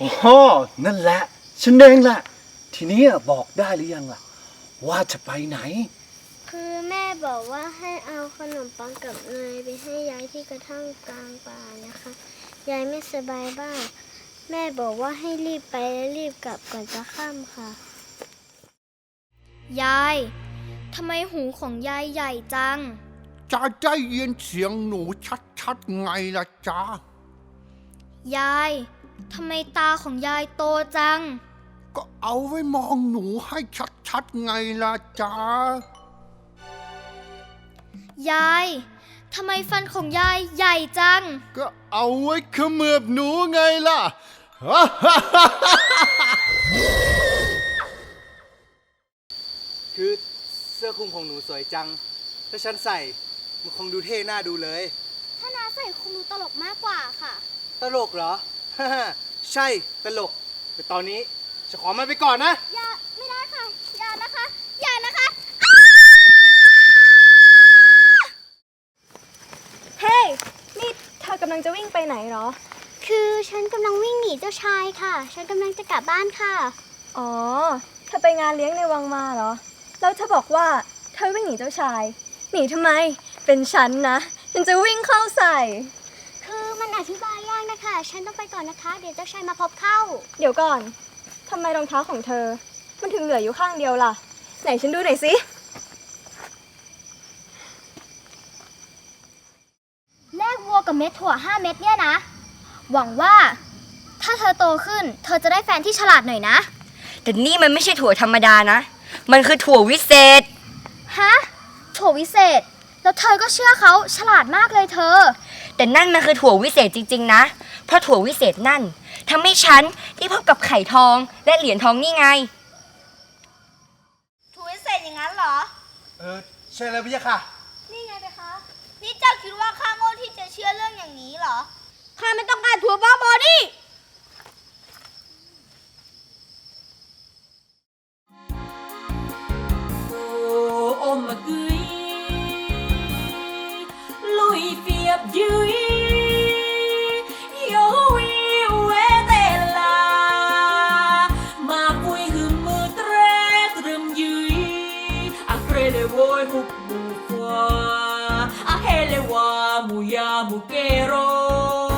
อ๋อนั่นแหละฉันเองแหละทีนี้บอกได้หรือยังล่ะ ว่าจะไปไหน คือแม่บอกว่าให้เอาขนมปังกับเนยไปให้ยายที่กระทั่งกลางป่านะคะ ยายไม่สบายบ้างแม่บอกว่าให้รีบไปและรีบกลับก่อนจะค่ำค่ะ ยาย ทำไมหูของยายใหญ่จัง จะได้ยินเสียงหนูชัดๆไงล่ะจ๊ะ ยาย ทำไมตาของยายโตจัง ก็เอาไว้มองหนูให้ชัดๆไงล่ะจ๊ะ ยายทำไมฟันของยายใหญ่จัง ก็เอาไว้เขมือบหนูไงล่ะ คือเสื้อคลุมของหนูสวยจัง ถ้าฉันใส่มันคงดูเท่หน้าดูเลย ถ้านาใส่คงดูตลกมากกว่าค่ะ ตลกเหรอ ใช่ตลก แต่ตอนนี้จะขอมันไปก่อนนะ อย่าไม่ได้ค่ะ อย่านะคะ อย่านะคะเฮ้ยนี่เธอกำลังจะวิ่งไปไหนเหรอ คือฉันกำลังวิ่งหนีเจ้าชายค่ะ ฉันกำลังจะกลับบ้านค่ะ อ๋อ เธอไปงานเลี้ยงในวังมาเหรอ แล้วเธอบอกว่าเธอวิ่งหนีเจ้าชาย หนีทำไม เป็นฉันนะ ฉันจะวิ่งเข้าใส่ คือมันอธิบายยากนะ คะฉันต้องไปก่อนนะคะ เดี๋ยวเจ้าชายมาพบเข้า เดี๋ยวก่อน ทำไมรองเท้าของเธอ มันถึงเหลืออยู่ข้างเดียวล่ะ ไหนฉันดูหน่อยสิ แลกวัวกับเม็ดถั่ว 5 เม็ดเนี่ยนะ หวังว่า ถ้าเธอโตขึ้น เธอจะได้แฟนที่ฉลาดหน่อยนะ แต่นี่มันไม่ใช่ถั่วธรรมดานะ มันคือถั่ววิเศษ ฮะถั่ววิเศษ แล้วเธอก็เชื่อเขาฉลาดมากเลยเธอ แต่นั่นมันคือถั่ววิเศษจริง ๆ นะ เพราะถั่ววิเศษนั่นทำให้ฉันได้พบกับไข่ทองและเหรียญทองนี่ไง ถูวิเศษอย่างนั้นเหรอ เออใช่แล้วพี่ค่ะ นี่ไงไปคะ นี่เจ้าคิดว่าข้าโง่ที่จะเชื่อเรื่องอย่างนี้เหรอ ข้าไม่ต้องการถั่วบ้าบอนี่ Ô ôm mà cưới à kre le vôi hụt mù phòa à he le wa mù ya mù kê rô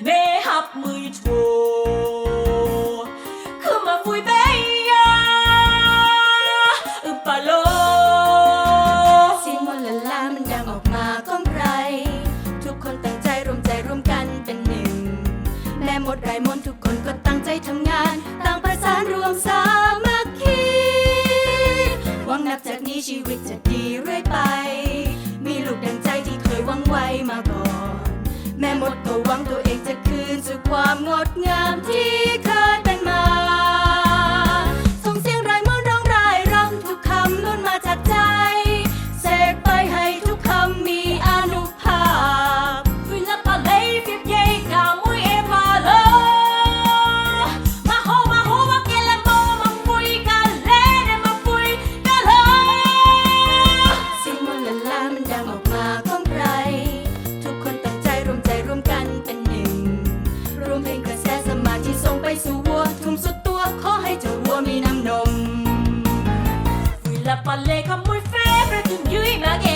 nê hấp mùi chùa คือมาฟุยเบียอุปาโลเสียงมละลามันดังออกมาก้องไกลทุกคนตั้งใจรวมใจรวมกันเป็นหนึ่ง แม่หมดไรมนทุก ชีวิตจะดีเรื่อยไป มีลูกดังใจที่เคยหวังไว้มาก่อน แม่มดก็หวังตัวเองจะคืนสู่ความงดงามที่ 曲げ